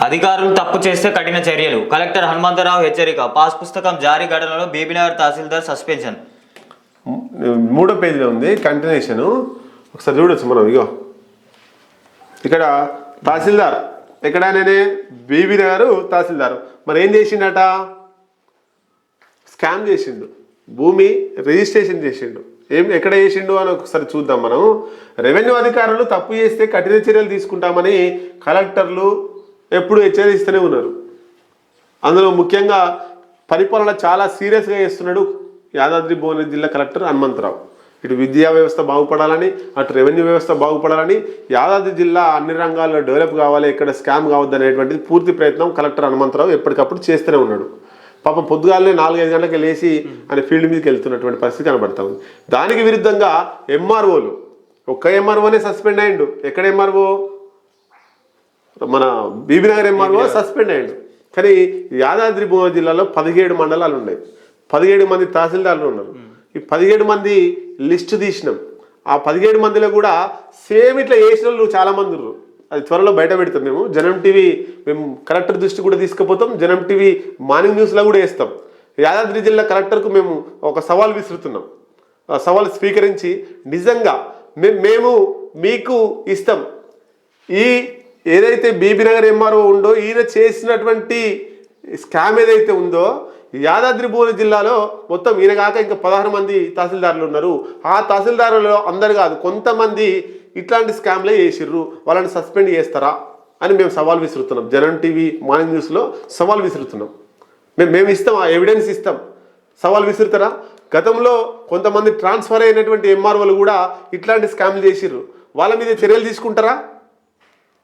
అధికారులు తప్పు చేస్తే కఠిన చర్యలు. కలెక్టర్ హనుమంతరావు హెచ్చరిక. పాస్ పుస్తకం జారీ ఘటనలో బీబీనగర్ తహసీల్దార్ సస్పెన్షన్. మూడో పేజీలో ఉంది కంటిన్యూషన్ ఒకసారి చూడొచ్చు మనం ఇగో. ఇక్కడ తహసీల్దార్. ఎక్కడ నేనే బీబీ నగర్ తహసీల్దార్. మరి ఏం చేసిండట? స్కామ్ చేసిండు. భూమి రిజిస్ట్రేషన్ చేసిండు. ఏం ఎక్కడ చేసిండు అని ఒకసారి చూద్దాం మనం. రెవెన్యూ అధికారులు తప్పు చేస్తే కఠిన చర్యలు తీసుకుంటామని కలెక్టర్లు ఎప్పుడు హెచ్చరిస్తూనే ఉన్నారు. అందులో ముఖ్యంగా పరిపాలన చాలా సీరియస్గా చేస్తున్నాడు యాదాద్రి భువనగిరి జిల్లా కలెక్టర్ హనుమంతరావు. ఇటు విద్యా వ్యవస్థ బాగుపడాలని అటు రెవెన్యూ వ్యవస్థ బాగుపడాలని యాదాద్రి జిల్లా అన్ని రంగాల్లో డెవలప్ కావాలి ఇక్కడ స్కామ్ కావద్దు అనేటువంటిది పూర్తి ప్రయత్నం కలెక్టర్ హనుమంతరావు ఎప్పటికప్పుడు చేస్తూనే ఉన్నాడు. పాపం పొద్దుగాలనే నాలుగైదు గంటలకు లేచి ఆయన ఫీల్డ్ మీదకి వెళ్తున్నటువంటి పరిస్థితి కనబడతా ఉంది. దానికి విరుద్ధంగా ఎంఆర్ఓలు ఒక్క ఎంఆర్ఓనే సస్పెండ్ అయ్యిండు ఎక్కడ ఎంఆర్ఓ మన బీబీనగర్ ఎంఆర్ఓ సస్పెండ్ అయ్యాడు. కానీ యాదాద్రి భువనగిరి జిల్లాలో పదిహేడు మండలాలు ఉన్నాయి. పదిహేడు మంది తహసీల్దార్లు ఉన్నారు. ఈ పదిహేడు మంది లిస్టు తీసినాం. ఆ పదిహేడు మందిలో కూడా సేమ్ ఇట్లా చేసిన వాళ్ళు చాలా మంది ఉన్నారు. అది త్వరలో బయట పెడతాం మేము. జనం టీవీ మేము కలెక్టర్ దృష్టి కూడా తీసుకుపోతాం. జనం టీవీ మార్నింగ్ న్యూస్లో కూడా వేస్తాం. యాదాద్రి జిల్లా కలెక్టర్కు మేము ఒక సవాల్ విసురుతున్నాం. ఆ సవాల్ స్వీకరించి నిజంగా మేము మీకు ఇస్తాం. ఈ ఏదైతే బీబీ నగర్ ఎంఆర్ఓ ఉందో ఈయన చేసినటువంటి స్కామ్ ఏదైతే ఉందో యాదాద్రి భువనగిరి జిల్లాలో మొత్తం ఈయన కాక ఇంకా పదహారు మంది తహసీల్దారులు ఉన్నారు. ఆ తహసీల్దారులలో అందరు కాదు కొంతమంది ఇట్లాంటి స్కామ్లే చేసిర్రు. వాళ్ళని సస్పెండ్ చేస్తారా అని మేము సవాల్ విసురుతున్నాం. జనం టీవీ మార్నింగ్ న్యూస్లో సవాల్ విసురుతున్నాం. మేము మేము ఇస్తాం ఆ ఎవిడెన్స్ ఇస్తాం. సవాల్ విసురుతారా? గతంలో కొంతమంది ట్రాన్స్ఫర్ అయినటువంటి ఎంఆర్ఓలు కూడా ఇట్లాంటి స్కామ్లు చేసిర్రు. వాళ్ళ మీద చర్యలు తీసుకుంటారా?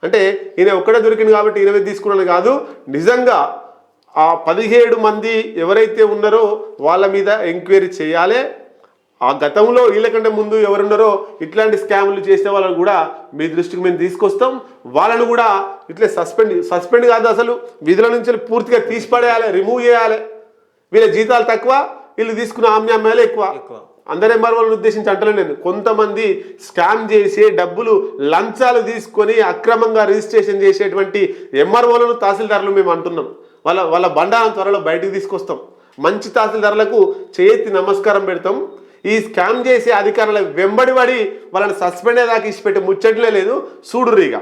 అంటే ఈయన ఒక్కడే దొరికింది కాబట్టి ఇరవై తీసుకున్నాను కాదు. నిజంగా ఆ పదిహేడు మంది ఎవరైతే ఉన్నారో వాళ్ళ మీద ఎంక్వైరీ చేయాలి. ఆ గతంలో వీళ్ళకంటే ముందు ఎవరున్నారో ఇట్లాంటి స్కాములు చేసే వాళ్ళని కూడా మీ దృష్టికి మేము తీసుకొస్తాం. వాళ్ళను కూడా ఇట్లే సస్పెండ్ సస్పెండ్ కాదు అసలు. విధుల నుంచి పూర్తిగా తీసిపడేయాలి రిమూవ్ చేయాలి. వీళ్ళ జీతాలు తక్కువ వీళ్ళు తీసుకున్న ఆమ్యామ్యాలు ఎక్కువ. ఎక్కువ. అందరు ఎంఆర్ఓలను ఉద్దేశించి అంటలే నేను. కొంతమంది స్కామ్ చేసి డబ్బులు లంచాలు తీసుకొని అక్రమంగా రిజిస్ట్రేషన్ చేసేటువంటి ఎంఆర్ఓలను తహసీల్దారులు మేము అంటున్నాం. వాళ్ళ వాళ్ళ బండారం త్వరలో బయటకు తీసుకొస్తాం. మంచి తహసీల్దారులకు చేతి నమస్కారం పెడతాం. ఈ స్కామ్ చేసే అధికారుల వెంబడి పడి వాళ్ళని సస్పెండ్ దాకా ఇచ్చిపెట్టే ముచ్చట్లే లేదు. చూడుర్రిగా